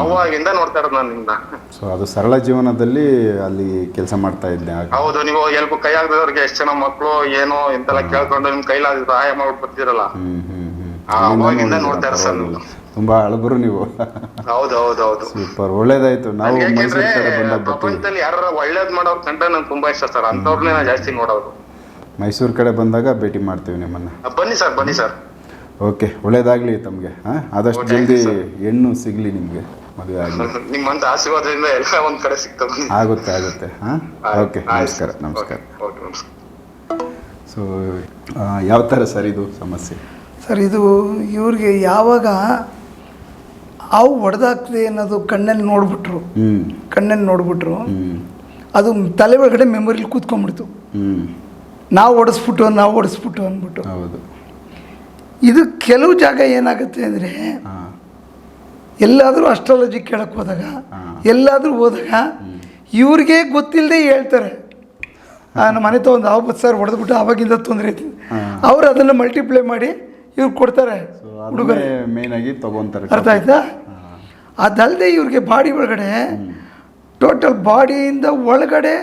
ಅವಾಗಿಂದ ನೋಡ್ತಾ ಇರೋದು ನಾನು ನಿಮ್ನ. ಸೊ ಅದು ಸರಳ ಜೀವನದಲ್ಲಿ ಅಲ್ಲಿ ಕೆಲಸ ಮಾಡ್ತಾ ಇದ್ದೆ ಆಗ ಹೌದು ನೀವು ಎಲ್ಪ್ ಕೈ ಆಗದವ್ರಿಗೆ ಎಷ್ಟು ಜನ ಮಕ್ಕಳು ಏನೋ ಇಂತೆಲ್ಲ ಕೇಳ್ಕೊಂಡು ನಿಮ್ ಕೈಲಾದ ಸಹಾಯ ಮಾಡ್ಬಿಡ್ತಿರಲ್ಲ ಬರ್ತೀರಲ್ಲ ಹ್ಮ್ ಹ್ಮ್. ಹ್ಮ್ ಆ, ಅವಾಗಿಂದ ನೋಡ್ತಾ ಇರೋ ಸರ್. ತುಂಬಾ ಅಳಬರು ನೀವು. ಹೌದು ಹೌದು ಹೌದು. ಸೂಪರ್ ಒಳ್ಳೇದಾಯ್ತು. ನಾವು ನನ್ಗೆ ಮೈಸೂರು ಯಾಕೆಂದ್ರೆ ಕಡೆ ಬಂದಾಗ ಬರ್ತೀವಿ ಪ್ರಪಂಚದಲ್ಲಿ ಯಾರು ಒಳ್ಳೇದ್ ಮಾಡೋರ್ ಕಂಡ್ರೆ ನಂಗೆ ತುಂಬಾ ಇಷ್ಟ ಸರ್. ಅಂತವ್ರನ್ನೇ ನಾನು ಜಾಸ್ತಿ ನೋಡೋದು. ಮೈಸೂರು ಕಡೆ ಬಂದಾಗ ಭೇಟಿ ಮಾಡ್ತೀವಿ ನಿಮ್ಮನ್ನ. ಬನ್ನಿ ಸರ್ ಬನ್ನಿ ಸರ್. ಓಕೆ ಒಳ್ಳೇದಾಗ್ಲಿ ತಮ್ಗೆ ಹಾಂ? ಆದಷ್ಟು ಜಲ್ದಿ ಹೆಣ್ಣು ಸಿಗ್ಲಿ ನಿಮಗೆ. ಮದುವೆ ಆಗಿ ನಿಮ್ಮಂತ ಆಶೀರ್ವಾದದಿಂದ ಎಲ್ಲ ಒಂದ್ ಕಡೆ ಸಿಗ್ತದೆ. ಆಗುತ್ತೆ ಆಗುತ್ತೆ. ಹಾಂ? ಓಕೆ ನಮಸ್ಕಾರ ನಮಸ್ಕಾರ. ಸೊ ಯಾವ ಥರ ಸರ್ ಇದು ಸಮಸ್ಯೆ? ಸರ್ ಇದು ಇವ್ರಿಗೆ ಯಾವಾಗ ಹಾವು ಹೊಡೆದಾಗ್ತದೆ ಅನ್ನೋದು ಕಣ್ಣಲ್ಲಿ ನೋಡ್ಬಿಟ್ರು. ಹ್ಞೂ ಕಣ್ಣಲ್ಲಿ ನೋಡ್ಬಿಟ್ರು. ಅದು ತಲೆ ಒಳಗಡೆ ಮೆಮೊರಿಲಿ ಕೂತ್ಕೊಂಡ್ಬಿಡ್ತು. ಹ್ಞೂ ನಾವು ಓಡಿಸ್ಬಿಟ್ಟು ನಾವು ಓಡಿಸ್ಬಿಟ್ಟು ಅಂದ್ಬಿಟ್ಟು. ಹೌದು. ಇದು ಕೆಲವು ಜಾಗ ಏನಾಗುತ್ತೆ ಅಂದರೆ ಎಲ್ಲಾದರೂ ಅಸ್ಟ್ರಾಲಜಿ ಕೇಳಕ್ಕೆ ಹೋದಾಗ. ಎಲ್ಲಾದರೂ ಹೋದಾಗ ಇವ್ರಿಗೆ ಗೊತ್ತಿಲ್ಲದೆ ಹೇಳ್ತಾರೆ. ನಾನು ನಮ್ಮ ಮನೆ ಒಂದು ಹಾವು ಬತ್ತು ಸರ್ ಹೊಡೆದ್ಬಿಟ್ಟು ಆವಾಗಿಂದ ತೊಂದರೆ ಐತಿ. ಅವ್ರು ಅದನ್ನು ಮಲ್ಟಿಪ್ಲೈ ಮಾಡಿ ಇವ್ರು ಕೊಡ್ತಾರೆ ಹುಡುಗರೇ ಮೇಯ್ನಾಗಿ ತೊಗೊತಾರೆ ಅರ್ಥ ಆಯ್ತಾ? ಅದಲ್ಲದೆ ಇವ್ರಿಗೆ ಬಾಡಿ ಒಳಗಡೆ ಟೋಟಲ್ ಬಾಡಿಯಿಂದ ಒಳಗಡೆ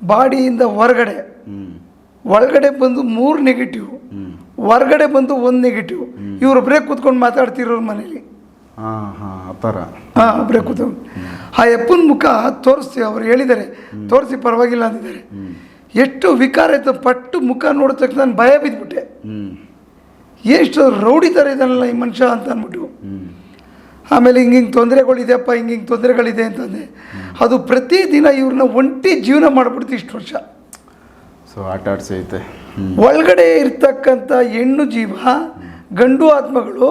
ಬಾಡಿಯಿಂದ ಹೊರಗಡೆ. ಒಳಗಡೆ ಬಂದು ಮೂರು ನೆಗೆಟಿವ್ ಹೊರಗಡೆ ಬಂದು ಒಂದು ನೆಗೆಟಿವ್ ಇವರೊಬ್ಬರೇ ಕೂತ್ಕೊಂಡು ಮಾತಾಡ್ತಿರೋರು ಮನೇಲಿ. ಹಾಂ ಹಾಂ ಆ ಥರ. ಹಾಂ ಒಬ್ಬರೇ ಕೂತ್ಕೊಂಡು ಆ ಅಪ್ಪನ ಮುಖ ತೋರಿಸಿ ಅವ್ರು ಹೇಳಿದ್ದಾರೆ. ತೋರಿಸಿ ಪರವಾಗಿಲ್ಲ ಅಂದಿದ್ದಾರೆ. ಎಷ್ಟು ವಿಕಾರ ಇತ್ತು ಪಟ್ಟು ಮುಖ ನೋಡಿದ ತಕ್ಷಣ ನಾನು ಭಯ ಬಿದ್ದುಬಿಟ್ಟೆ ಎಷ್ಟು ರೌಡಿ ಥರ ಇದ್ದಾನಲ್ಲ ಈ ಮನುಷ್ಯ ಅಂತ ಅಂದ್ಬಿಟ್ಟು. ಆಮೇಲೆ ಹಿಂಗೆ ಹಿಂಗೆ ತೊಂದರೆಗಳಿದೆಯಪ್ಪ ಹಿಂಗೆ ಹಿಂಗೆ ತೊಂದರೆಗಳಿದೆ ಅಂತಂದೆ. ಅದು ಪ್ರತಿದಿನ ಇವ್ರನ್ನ ಒಂಟಿ ಜೀವನ ಮಾಡ್ಬಿಡ್ತು ಇಷ್ಟು ವರ್ಷ. ಸೊ ಆಟ ಆಡ್ಸೈತೆ ಒಳಗಡೆ ಇರ್ತಕ್ಕಂಥ ಹೆಣ್ಣು ಜೀವ ಗಂಡು ಆತ್ಮಗಳು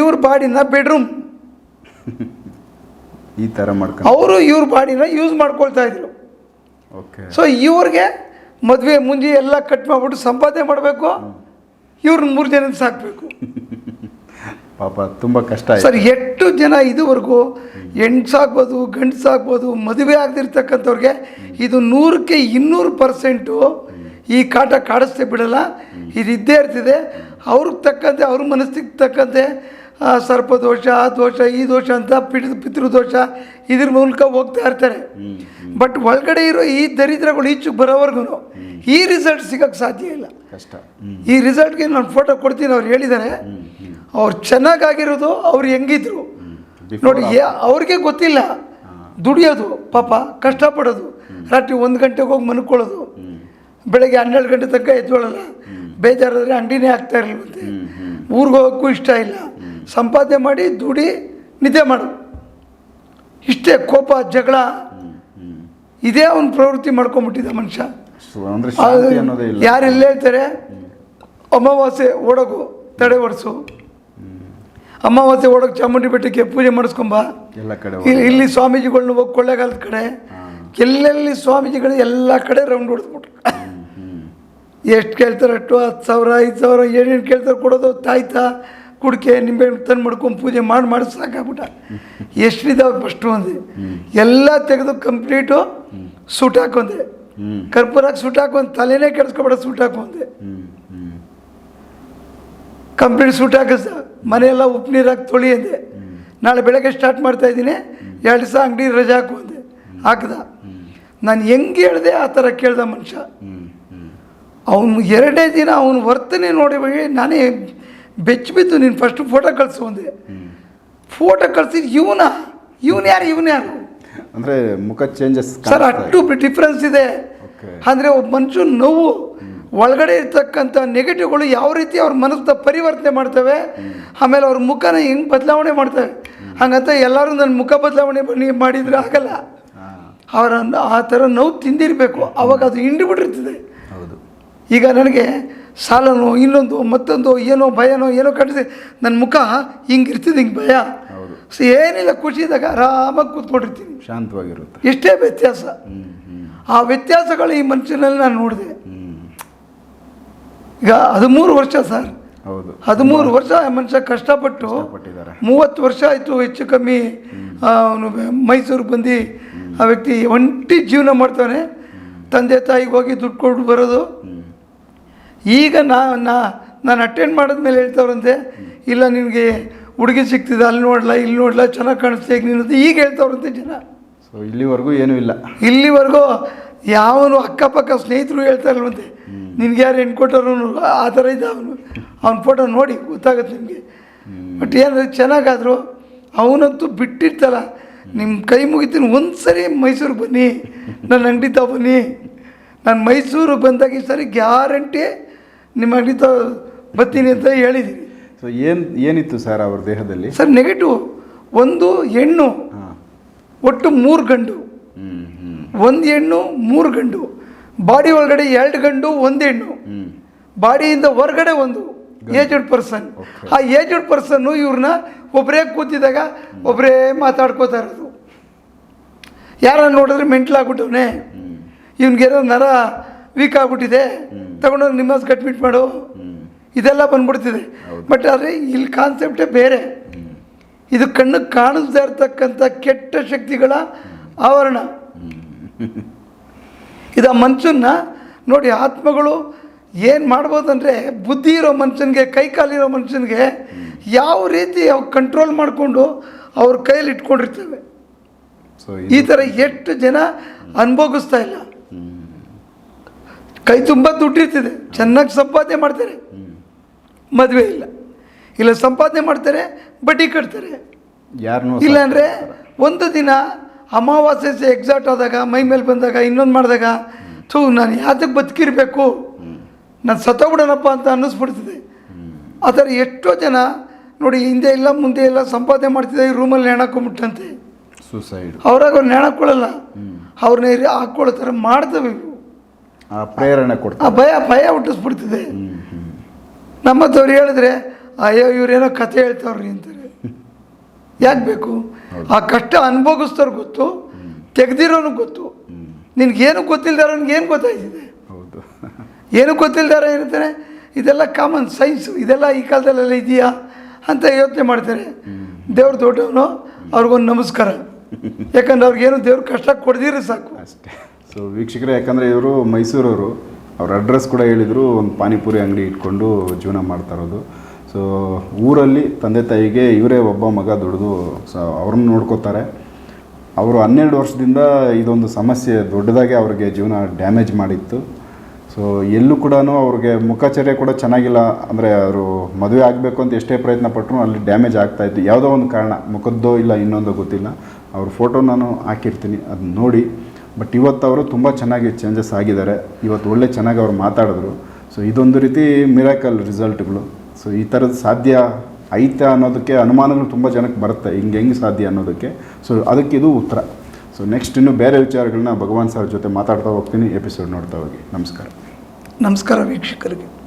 ಇವ್ರ ಬಾಡಿನ ಬೆಡ್ರೂಮ್. ಈ ಥರ ಮಾಡ್ಕೊಂಡು. ಅವರು ಇವ್ರ ಬಾಡಿನ ಯೂಸ್ ಮಾಡ್ಕೊಳ್ತಾ ಇದ್ರು. ಓಕೆ ಸೊ ಇವ್ರಿಗೆ ಮದುವೆ ಮುಂಜಿ ಎಲ್ಲ ಕಟ್ ಮಾಡಿಬಿಟ್ಟು ಸಂಪಾದನೆ ಮಾಡಬೇಕು ಇವ್ರನ್ನ ಮೂರು ಜನ ಸಾಕಬೇಕು. ಪಾಪ ತುಂಬ ಕಷ್ಟ ಸರ್ ಎಷ್ಟು ಜನ ಇದುವರೆಗೂ ಹೆಣ್ಸಾಗ್ಬೋದು ಗಂಡಸಾಗ್ಬೋದು ಮದುವೆ ಆಗದಿರ್ತಕ್ಕಂಥವ್ರಿಗೆ ಇದು ನೂರಕ್ಕೆ ಇನ್ನೂರು ಪರ್ಸೆಂಟು ಈ ಕಾಟ ಕಾಡಿಸ್ತೇ ಬಿಡಲ್ಲ. ಇದು ಇದ್ದೇ ಇರ್ತಿದೆ. ಅವ್ರಿಗೆ ತಕ್ಕಂತೆ ಅವ್ರ ಮನಸ್ಸಿಗೆ ತಕ್ಕಂತೆ ಸರ್ಪದೋಷ ಆ ದೋಷ ಈ ದೋಷ ಅಂತ ಪಿತ್ರ ಪಿತೃದೋಷ ಇದ್ರ ಮೂಲಕ ಹೋಗ್ತಾ ಇರ್ತಾರೆ. ಬಟ್ ಒಳಗಡೆ ಇರೋ ಈ ದರಿದ್ರಗಳು ಈಚೆಗೆ ಬರೋವರೆಗೂ ಈ ರಿಸಲ್ಟ್ ಸಿಗೋಕ್ಕೆ ಸಾಧ್ಯ ಇಲ್ಲ. ಕಷ್ಟ. ಈ ರಿಸಲ್ಟ್ಗೆ ನಾನು ಫೋಟೋ ಕೊಡ್ತೀನಿ ಅವ್ರು ಹೇಳಿದ್ದಾರೆ ಅವ್ರು ಚೆನ್ನಾಗಾಗಿರೋದು ಅವ್ರು ಹೆಂಗಿದ್ರು? ನೋಡಿ ಅವ್ರಿಗೆ ಗೊತ್ತಿಲ್ಲ. ದುಡಿಯೋದು ಪಾಪ ಕಷ್ಟಪಡೋದು. ರಾತ್ರಿ ಒಂದು ಗಂಟೆಗೆ ಹೋಗಿ ಮನ್ಕೊಳ್ಳೋದು ಬೆಳಗ್ಗೆ ಹನ್ನೆರಡು ಗಂಟೆ ತನಕ ಎದ್ದೊಳಲ್ಲ. ಬೇಜಾರಾದರೆ ಅಂಡಿನೇ ಆಗ್ತಾ ಇರಲ್ವಂತೆ ಊರಿಗೆ ಹೋಗೋಕ್ಕೂ ಇಷ್ಟ ಇಲ್ಲ. ಸಂಪಾದನೆ ಮಾಡಿ ದುಡಿ ನಿದ್ದೆ ಮಾಡು. ಇಷ್ಟೇ ಕೋಪ ಜಗಳ ಇದೇ ಅವನ ಪ್ರವೃತ್ತಿ ಮಾಡ್ಕೊಂಬಿಟ್ಟಿದ್ದ ಮನುಷ್ಯ. ಯಾರು ಇಲ್ಲಿ ಹೇಳ್ತಾರೆ? ಅಮಾವಾಸ್ಯೆ ಓಡೋಗು ತಡೆ ಒಡಿಸು ಅಮಾವಾಸ್ಯೆ ಓಡೋಕೆ ಚಾಮುಂಡಿ ಬೆಟ್ಟಕ್ಕೆ ಪೂಜೆ ಮಾಡಿಸ್ಕೊಂಬ. ಇಲ್ಲಿ ಸ್ವಾಮೀಜಿಗಳನ್ನ ಸ್ವಾಮೀಜಿಗಳ್ನ ಹೋಗಿ ಕೊಳ್ಳೇಗಾಲದ ಕಡೆ. ಎಲ್ಲೆಲ್ಲಿ ಸ್ವಾಮೀಜಿಗಳು ಎಲ್ಲ ಕಡೆ ರೌಂಡ್ ಹೊಡೆದ್ಬಿಟ್ರು ಎಷ್ಟು ಕೇಳ್ತಾರೆ ಅಷ್ಟು ಹತ್ತು ಸಾವಿರ ಐದು ಸಾವಿರ ಏನೇನು ಕೇಳ್ತಾರೆ ಕೊಡೋದು ತಾಯ್ತಾ? ಕುಡಿಕೆ ನಿಂಬೆ ತಂದು ಮಾಡ್ಕೊಂಡು ಪೂಜೆ ಮಾಡಿ ಮಾಡಿ ಸಾಕಾಗ್ಬಿಟ್ಟ. ಎಷ್ಟಿದಾವೆ ಫಸ್ಟು ಅಂದೆ. ಎಲ್ಲ ತೆಗೆದು ಕಂಪ್ಲೀಟು ಸೂಟ್ ಹಾಕೊಂಡೆ. ಕರ್ಪೂರ ಹಾಕಿ ಸೂಟ್ ಹಾಕೊಂದು ತಲೆನೇ ಕೆಡಿಸ್ಕೊಬೇಡ ಸೂಟ್ ಹಾಕೊಂಡೆ. ಕಂಪ್ಲೀಟ್ ಸೂಟ್ ಹಾಕಿಸ್ದ ಮನೆಯೆಲ್ಲ ಉಪ್ಪು ನೀರು ಹಾಕಿ ತೊಳಿ ಅಂದೆ. ನಾಳೆ ಬೆಳಗ್ಗೆ ಸ್ಟಾರ್ಟ್ ಮಾಡ್ತಾ ಇದ್ದೀನಿ. ಎರಡು ದಿವಸ ಅಂಗಡಿ ರಜೆ ಹಾಕು ಅಂದೆ. ಹಾಕ್ದ. ನಾನು ಹೆಂಗೆ ಹೇಳಿದೆ ಆ ಥರ ಕೇಳ್ದ ಮನುಷ್ಯ. ಅವನು ಎರಡೇ ದಿನ ಅವನ ವರ್ತನೆ ನೋಡಿ ನಾನೇ ಬೆಚ್ಚಿ ಬಿದ್ದು ನೀನು ಫಸ್ಟು ಫೋಟೋ ಕಳಿಸು ಅಂದೆ. ಫೋಟೋ ಕಳಿಸಿದ್ ಇವನ ಇವನು ಯಾರು ಇವನು ಯಾರು? ಅಂದರೆ ಮುಖ ಚೇಂಜಸ್ ಸರ್ ಅಷ್ಟು ಡಿಫ್ರೆನ್ಸ್ ಇದೆ. ಅಂದರೆ ಒಬ್ಬ ಮನುಷ್ಯ ನೋವು ಒಳಗಡೆ ಇರ್ತಕ್ಕಂಥ ನೆಗೆಟಿವ್ಗಳು ಯಾವ ರೀತಿ ಅವ್ರ ಮನಸ್ಸನ್ನ ಪರಿವರ್ತನೆ ಮಾಡ್ತವೆ ಆಮೇಲೆ ಅವ್ರ ಮುಖನ ಹೆಂಗೆ ಬದಲಾವಣೆ ಮಾಡ್ತವೆ. ಹಂಗಂತ ಎಲ್ಲರೂ ನನ್ನ ಮುಖ ಬದಲಾವಣೆ ಬನ್ನಿ ಮಾಡಿದರೆ ಆಗಲ್ಲ. ಅವರನ್ನು ಅವರ ಆ ಥರ ನೋವು ತಿಂದಿರಬೇಕು. ಅವಾಗ ಅದು ಹಿಂಡಿಬಿಟ್ಟಿರ್ತದೆ ಈಗ ನನಗೆ ಸಾಲನೋ ಇನ್ನೊಂದು ಮತ್ತೊಂದು ಏನೋ ಭಯನೋ ಏನೋ ಕಟ್ಟಿಸಿ ನನ್ನ ಮುಖ ಹಿಂಗೆ ಇರ್ತದೆ ಹಿಂಗೆ ಭಯ. ಸೊ ಏನಿಲ್ಲ ಖುಷಿ ಇದ್ದಾಗ ಆರಾಮಾಗಿ ಕೂತ್ಕೊಂಡಿರ್ತೀನಿ. ಶಾಂತವಾಗಿರುತ್ತೆ. ಇಷ್ಟೇ ವ್ಯತ್ಯಾಸ. ಆ ವ್ಯತ್ಯಾಸಗಳು ಈ ಮನುಷ್ಯನಲ್ಲಿ ನಾನು ನೋಡಿದೆ. ಈಗ ಹದಿಮೂರು ವರ್ಷ ಸರ್. ಹೌದು. ಹದಿಮೂರು ವರ್ಷ ಆ ಮನುಷ್ಯ ಕಷ್ಟಪಟ್ಟು. ಮೂವತ್ತು ವರ್ಷ ಆಯಿತು ಹೆಚ್ಚು ಕಮ್ಮಿ ಅವನು ಮೈಸೂರಿಗೆ ಬಂದು ಆ ವ್ಯಕ್ತಿ ಒಂಟಿ ಜೀವನ ಮಾಡ್ತಾನೆ ತಂದೆ ತಾಯಿಗೆ ಹೋಗಿ ದುಡ್ಡು ಕೊಟ್ಟು ಬರೋದು. ಈಗ ನಾ ನಾ ನಾನು ಅಟೆಂಡ್ ಮಾಡಿದ್ಮೇಲೆ ಹೇಳ್ತವ್ರಂತೆ ಇಲ್ಲ ನಿನಗೆ ಹುಡುಗಿ ಸಿಗ್ತಿದೆ ಅಲ್ಲಿ ನೋಡಲ ಇಲ್ಲಿ ನೋಡಲ ಚೆನ್ನಾಗಿ ಕಾಣಿಸ್ತೀಯ ನಿನ್ನದು ಈಗ ಹೇಳ್ತವ್ರಂತೆ ಜನ. ಸೊ ಇಲ್ಲಿವರೆಗೂ ಏನೂ ಇಲ್ಲ. ಇಲ್ಲಿವರೆಗೂ ಯಾವನು ಅಕ್ಕಪಕ್ಕ ಸ್ನೇಹಿತರು ಹೇಳ್ತಾ ಇಲ್ವಂತೆ ನಿನ್ಗೆ ಯಾರು ಕೊಟ್ಟರು ಆ ಥರ ಇದ್ದ ಅವನು. ಅವ್ನ ಫೋಟೋ ನೋಡಿ ಗೊತ್ತಾಗುತ್ತೆ ನಿಮಗೆ ಬಟ್ ಏನಾದ್ರೆ ಚೆನ್ನಾಗಾದ್ರು ಅವನಂತೂ ಬಿಟ್ಟಿರ್ತಲ್ಲ ನಿಮ್ಮ ಕೈ ಮುಗಿತೀನಿ ಒಂದು ಸರಿ ಮೈಸೂರಿಗೆ ಬನ್ನಿ ನನ್ನ ಅಂಗಡಿ ಬನ್ನಿ. ನಾನು ಮೈಸೂರಿಗೆ ಬಂದಾಗ ಈ ಸರಿ ಗ್ಯಾರಂಟಿ ನಿಮ್ಮ ಅಂಗಡಿ ಬತ್ತೀನಿ ಬರ್ತೀನಿ ಅಂತ ಹೇಳಿದ್ದೀನಿ ಸೊ ಏನು ಏನಿತ್ತು ಸರ್ ಅವ್ರ ದೇಹದಲ್ಲಿ? ಸರ್ ನೆಗೆಟಿವ್ ಒಂದು ಹೆಣ್ಣು ಒಟ್ಟು ಮೂರು ಗಂಡು. ಒಂದು ಹೆಣ್ಣು ಮೂರು ಗಂಡು. ಬಾಡಿ ಒಳಗಡೆ ಎರಡು ಗಂಡು ಒಂದು ಹೆಣ್ಣು. ಬಾಡಿಯಿಂದ ಹೊರಗಡೆ ಒಂದು ಏಜೆಡ್ ಪರ್ಸನ್ ಆ ಏಜೆಡ್ ಪರ್ಸನ್ನು ಇವ್ರನ್ನ ಒಬ್ಬರೇ ಕೂತಿದ್ದಾಗ ಒಬ್ಬರೇ ಮಾತಾಡ್ಕೋತಾ ಇರೋದು. ಯಾರನ್ನು ನೋಡಿದ್ರೆ ಮೆಂಟ್ಲಾಗ್ಬಿಟ್ಟವನೆ. ಇವ್ನಿಗೇನೋ ನರ ವೀಕ್ ಆಗ್ಬಿಟ್ಟಿದೆ. ತಗೊಂಡೋಗಿ ನಿಮ್ಮ ಅಡ್ಮಿಟ್ ಮಾಡು. ಇದೆಲ್ಲ ಬಂದ್ಬಿಡ್ತಿದೆ. ಬಟ್ ಆದರೆ ಇಲ್ಲಿ ಕಾನ್ಸೆಪ್ಟೇ ಬೇರೆ. ಇದು ಕಣ್ಣಿಗೆ ಕಾಣಿಸ್ತಾ ಇರತಕ್ಕಂಥ ಕೆಟ್ಟ ಶಕ್ತಿಗಳ ಆವರಣ. ಇದು ಆ ಮನುಷ್ಯನ್ನ ನೋಡಿ ಆತ್ಮಗಳು ಏನು ಮಾಡ್ಬೋದಂದರೆ ಬುದ್ಧಿ ಇರೋ ಮನುಷ್ಯನಿಗೆ ಕೈ ಕಾಲಿರೋ ಮನುಷ್ಯನಿಗೆ ಯಾವ ರೀತಿ ಅವ್ರು ಕಂಟ್ರೋಲ್ ಮಾಡಿಕೊಂಡು ಅವ್ರ ಕೈಯಲ್ಲಿ ಇಟ್ಕೊಂಡಿರ್ತವೆ. ಸೊ ಈ ಥರ ಎಷ್ಟು ಜನ ಅನುಭೋಗಿಸ್ತಾ ಇಲ್ಲ. ಕೈ ತುಂಬ ದುಡ್ಡಿರ್ತದೆ. ಚೆನ್ನಾಗಿ ಸಂಪಾದನೆ ಮಾಡ್ತಾರೆ. ಮದುವೆ ಇಲ್ಲ. ಇಲ್ಲ ಸಂಪಾದನೆ ಮಾಡ್ತಾರೆ ಬಡ್ಡಿ ಕಟ್ತಾರೆ. ಇಲ್ಲ ಇಲ್ಲಾಂದರೆ ಒಂದು ದಿನ ಅಮಾವಾಸ್ಯೆ ಎಕ್ಸಾಕ್ಟ್ ಆದಾಗ ಮೈ ಮೇಲೆ ಬಂದಾಗ ಇನ್ನೊಂದು ಮಾಡಿದಾಗ ಥೂ ನಾನು ಯಾತಕ್ಕೆ ಬದುಕಿರಬೇಕು? ನಾನು ಸತ್ತೋಗ್ಬಿಡೋಣಪ್ಪ ಅಂತ ಅನ್ನಿಸ್ಬಿಡ್ತಿದೆ. ಆ ಥರ ಎಷ್ಟೋ ಜನ ನೋಡಿ ಹಿಂದೆ ಇಲ್ಲ ಮುಂದೆ ಇಲ್ಲ ಸಂಪಾದನೆ ಮಾಡ್ತಿದ್ದೆ ಈ ರೂಮಲ್ಲಿ ನೆಣಕೊಂಬಿಟ್ಟಂತೆ ಸುಸೈಡ್ ಅವ್ರಾಗ ಅವ್ರು ನೆಣಕೊಳ್ಳಲ್ಲ. ಅವ್ರನ್ನ ಹಾಕ್ಕೊಳ್ಳೋ ಥರ ಮಾಡ್ತವೆ ಪ್ರೇರಣೆ ಆ ಭಯ ಭಯ ಹುಟ್ಟಿಸ್ಬಿಡ್ತಿದೆ. ನಮ್ಮ ತವ್ರು ನಮ್ಮತ್ತವ್ರು ಹೇಳಿದ್ರೆ ಅಯ್ಯೋ ಇವ್ರೇನೋ ಕತೆ ಹೇಳ್ತಾವ್ರಿ ಅಂತಾರೆ. ಯಾಕೆ ಬೇಕು? ಆ ಕಷ್ಟ ಅನುಭವಿಸ್ತವ್ರು ಗೊತ್ತು ತೆಗ್ದಿರೋನು ಗೊತ್ತು. ನಿನ್ಗೇನು ಗೊತ್ತಿಲ್ದಾರ ಏನು ಗೊತ್ತಾಯ್ತಿದೆ? ಹೌದು. ಏನು ಗೊತ್ತಿಲ್ದಾರ ಏನಿರ್ತಾರೆ ಇದೆಲ್ಲ ಕಾಮನ್ ಸೈನ್ಸು ಇದೆಲ್ಲ ಈ ಕಾಲದಲ್ಲೆಲ್ಲ ಇದೆಯಾ ಅಂತ ಯೋಚನೆ ಮಾಡ್ತಾರೆ. ದೇವ್ರ ದೊಡ್ಡವನು ಅವ್ರಿಗೊಂದು ನಮಸ್ಕಾರ. ಯಾಕಂದ್ರೆ ಅವ್ರಿಗೇನು ದೇವ್ರ ಕಷ್ಟ ಕೊಡ್ದಿದ್ರೆ ಸಾಕು. ಅಷ್ಟೇ. ಸೊ ವೀಕ್ಷಕರೇ, ಯಾಕಂದರೆ ಇವರು ಮೈಸೂರವರು, ಅವ್ರ ಅಡ್ರೆಸ್ ಕೂಡ ಹೇಳಿದರು, ಒಂದು ಪಾನಿಪುರಿ ಅಂಗಡಿ ಇಟ್ಕೊಂಡು ಜೀವನ ಮಾಡ್ತಾ ಇರೋದು. ಸೊ ಊರಲ್ಲಿ ತಂದೆ ತಾಯಿಗೆ ಇವರೇ ಒಬ್ಬ ಮಗ ದುಡಿದು ಸೊ ಅವ್ರನ್ನ ನೋಡ್ಕೋತಾರೆ. ಅವರು ಹನ್ನೆರಡು ವರ್ಷದಿಂದ ಇದೊಂದು ಸಮಸ್ಯೆ, ದೊಡ್ಡದಾಗೆ ಅವ್ರಿಗೆ ಜೀವನ ಡ್ಯಾಮೇಜ್ ಮಾಡಿತ್ತು. ಸೊ ಎಲ್ಲೂ ಕೂಡ ಅವ್ರಿಗೆ ಮುಖಚರ್ಯ ಕೂಡ ಚೆನ್ನಾಗಿಲ್ಲ. ಅಂದರೆ ಅವರು ಮದುವೆ ಆಗಬೇಕು ಅಂತ ಎಷ್ಟೇ ಪ್ರಯತ್ನ ಪಟ್ಟರು ಅಲ್ಲಿ ಡ್ಯಾಮೇಜ್ ಆಗ್ತಾಯಿತ್ತು ಯಾವುದೋ ಒಂದು ಕಾರಣ, ಮುಖದ್ದೋ ಇಲ್ಲ, ಇನ್ನೊಂದೋ ಗೊತ್ತಿಲ್ಲ. ಅವ್ರ ಫೋಟೋ ನಾನು ಹಾಕಿರ್ತೀನಿ. ಅದನ್ನ ನೋಡಿ ಬಟ್ ಇವತ್ತು ಅವರು ತುಂಬ ಚೆನ್ನಾಗಿ ಚೇಂಜಸ್ ಆಗಿದ್ದಾರೆ. ಇವತ್ತು ಒಳ್ಳೆ ಚೆನ್ನಾಗಿ ಅವ್ರು ಮಾತಾಡಿದ್ರು. ಸೊ ಇದೊಂದು ರೀತಿ ಮಿರಾಕಲ್ ರಿಸಲ್ಟ್ಗಳು ಸೊ ಈ ಥರದ್ದು ಸಾಧ್ಯ ಐತೆ ಅನ್ನೋದಕ್ಕೆ ಅನುಮಾನಗಳು ತುಂಬ ಜನಕ್ಕೆ ಬರುತ್ತೆ. ಹಿಂಗೆ ಹೆಂಗೆ ಸಾಧ್ಯ ಅನ್ನೋದಕ್ಕೆ. ಸೊ ಅದಕ್ಕೆ ಇದು ಉತ್ತರ. ಸೊ ನೆಕ್ಸ್ಟ್ ಇನ್ನು ಬೇರೆ ವಿಚಾರಗಳನ್ನ ಭಗವಾನ್ ಸರ್ ಜೊತೆ ಮಾತಾಡ್ತಾ ಹೋಗ್ತೀನಿ. ಎಪಿಸೋಡ್ ನೋಡ್ತಾ ಹೋಗಿ. ನಮಸ್ಕಾರ. ನಮಸ್ಕಾರ ವೀಕ್ಷಕರಿಗೆ.